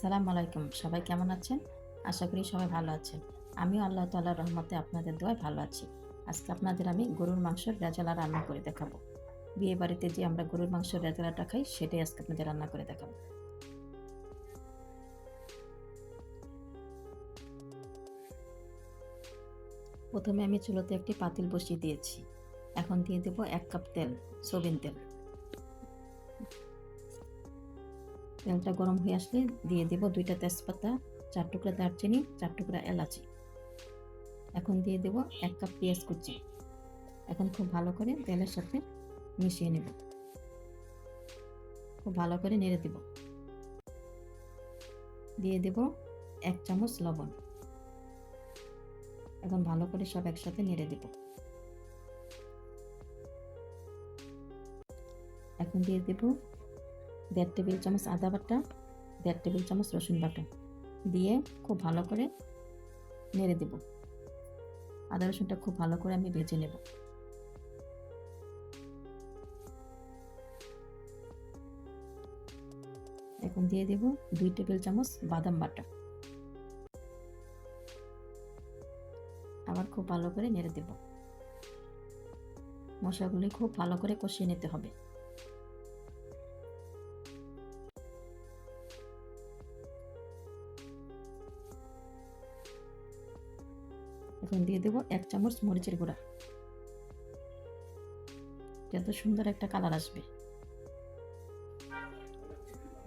আসসালামু আলাইকুম। সবাই কেমন আছেন? আশা করি সবাই ভালো আছেন। আমিও আল্লাহ তাল্লাহর রহমতে আপনাদের দোয়ায় ভালো আছি। আজকে আপনাদের আমি গরুর মাংসের রেজালা রান্না করে দেখাবো। বিয়ে বাড়িতে যে আমরা গরুর মাংসের রেজালাটা খাই, সেটাই আজকে আপনাদের রান্না করে দেখাবো। প্রথমে আমি চুলোতে একটি পাতিল বসিয়ে দিয়েছি। এখন দিয়ে দেবো এক কাপ তেল, সবিন তেল। তেলটা গরম হয়ে আসলে দিয়ে দেব দুইটা তেজপাতা, চার টুকরা দারচিনি, চার টুকরা এলাচি। এখন দিয়ে দেব এক কাপ পেঁয়াজ কুচি। এখন খুব ভালো করে তেলের সাথে মিশিয়ে নেব। খুব ভালো করে নেড়ে দেব। দিয়ে দেব এক চামচ লবণ। এখন ভালো করে সব একসাথে নেড়ে দেব। এখন দিয়ে দেব দেড় টেবিল চামচ আদা বাটা, দেড় টেবিল চামচ রসুন বাটা দিয়ে খুব ভালো করে নেড়ে দেব। আদা রসুনটা খুব ভালো করে আমি ভেজে নেব। এখন দিয়ে দেব দুই টেবিল চামচ বাদাম বাটা। আবার খুব ভালো করে নেড়ে দেব। মশলাগুলি খুব ভালো করে কষিয়ে নিতে হবে। এখন দিয়ে দেবো এক চামচ মরিচের গুঁড়া। যত সুন্দর একটা কালার আসবে।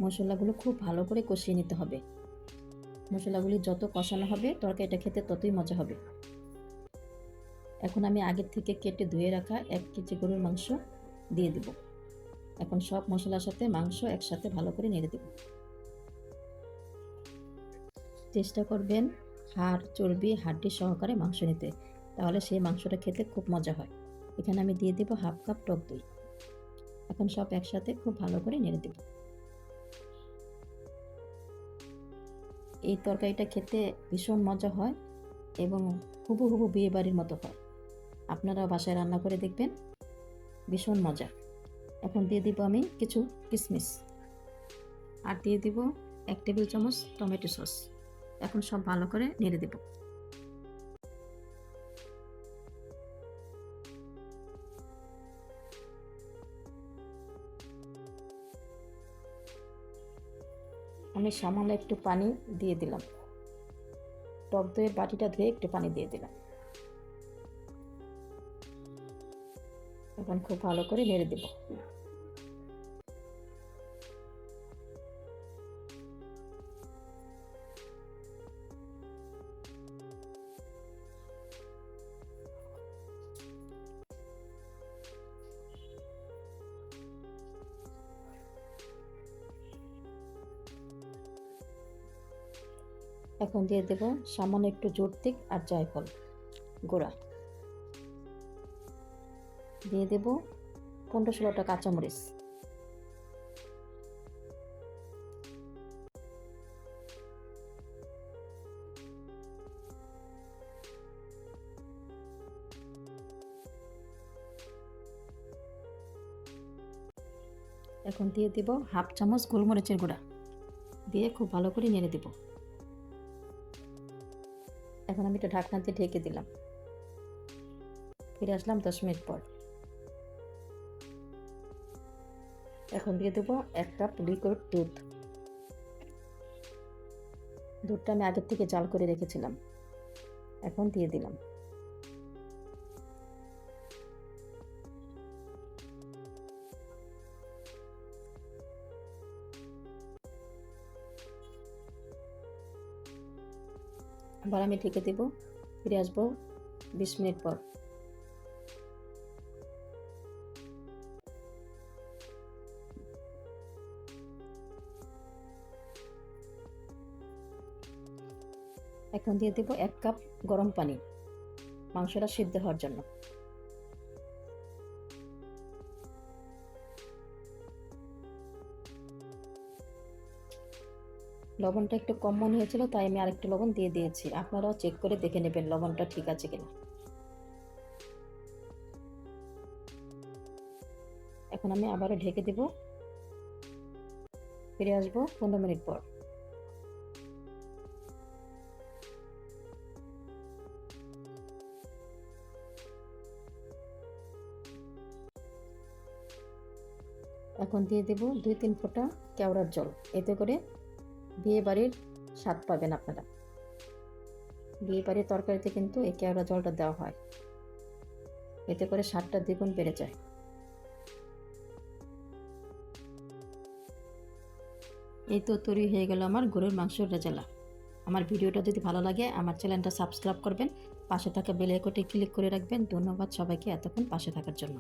মশলাগুলো খুব ভালো করে কষিয়ে নিতে হবে। মশলাগুলি যত কষানো হবে, তরকারিটা খেতে ততই মজা হবে। এখন আমি আগের থেকে কেটে ধুয়ে রাখা এক কেজি গরুর মাংস দিয়ে দেব। এখন সব মশলার সাথে মাংস একসাথে ভালো করে নেড়ে দেব। চেষ্টা করবেন হাড় চর্বি, হাড্ডি সহকারে মাংস নিতে। তাহলে সেই মাংসটা খেতে খুব মজা হয়। এখানে আমি দিয়ে দেবো হাফ কাপ টক দই। এখন সব একসাথে খুব ভালো করে নেড়ে দেব। এই তরকারিটা খেতে ভীষণ মজা হয় এবং হুবু হুবু বিয়ে বাড়ির মতো হয়। আপনারা বাসায় রান্না করে দেখবেন। ভীষণ মজা। এখন দিয়ে দিব আমি কিছু কিশমিশ আর দিয়ে দিব এক টেবিল চামচ টমেটো সস। এখন সব ভালো করে নেড়ে দেব। আমি সামান্য একটু পানি দিয়ে দিলাম। টক দইয়ের বাটিটা ধুয়ে একটু পানি দিয়ে দিলাম। এখন খুব ভালো করে নেড়ে দেব। এখন দিয়ে দেব সামান্য একটু জোরতিক আর জায়ফল। গোড়া। দিয়ে দেব পনেরো ষোলোটা কাঁচামরিচ। এখন দিয়ে দেব হাফ চামচ গোলমরিচের গুঁড়া। দিয়ে খুব ভালো করে নেড়ে দেব। এখন আমি একটু ঢাকনা দিয়ে ঢেকে দিলাম। ফিরে আসলাম দশ মিনিট পর। এখন দিয়ে দেবো এক কাপ লিকুইড দুধ। দুধটা আমি আগের থেকে জাল করে রেখেছিলাম। এখন দিয়ে দিলাম। আবার আমি ঢেকে দেব। ফিরে আসব বিশ মিনিট পর। এখন দিয়ে দেব এক কাপ গরম পানি। মাংসটা সিদ্ধ হওয়ার জন্য। লবণটা একটু কম মনে হয়েছিল, তাই আমি আরেকটু লবণ দিয়ে দিয়েছি। আপনারাও চেক করে দেখে নেবেন লবণটা ঠিক আছে কিনা। এখন আমি আবারও ঢেকে দেব। ফিরে আসব পনেরো মিনিট পর। এখন দিয়ে দেব দুই তিন ফোঁটা কেওড়ার জল। এতে করে বিয়ে বাড়ির স্বাদ পাবেন আপনারা। বিয়ে বাড়ির তরকারিতে কিন্তু এই কেওড়া জলটা দেওয়া হয়। এতে করে স্বাদটা দ্বিগুণ বেড়ে যায়। এই তো তৈরি হয়ে গেল আমার গরুর মাংসের রেজালা। আমার ভিডিওটা যদি ভালো লাগে, আমার চ্যানেলটা সাবস্ক্রাইব করবেন। পাশে থাকা বেল ক্লিক করে রাখবেন। ধন্যবাদ সবাইকে এতক্ষণ পাশে থাকার জন্য।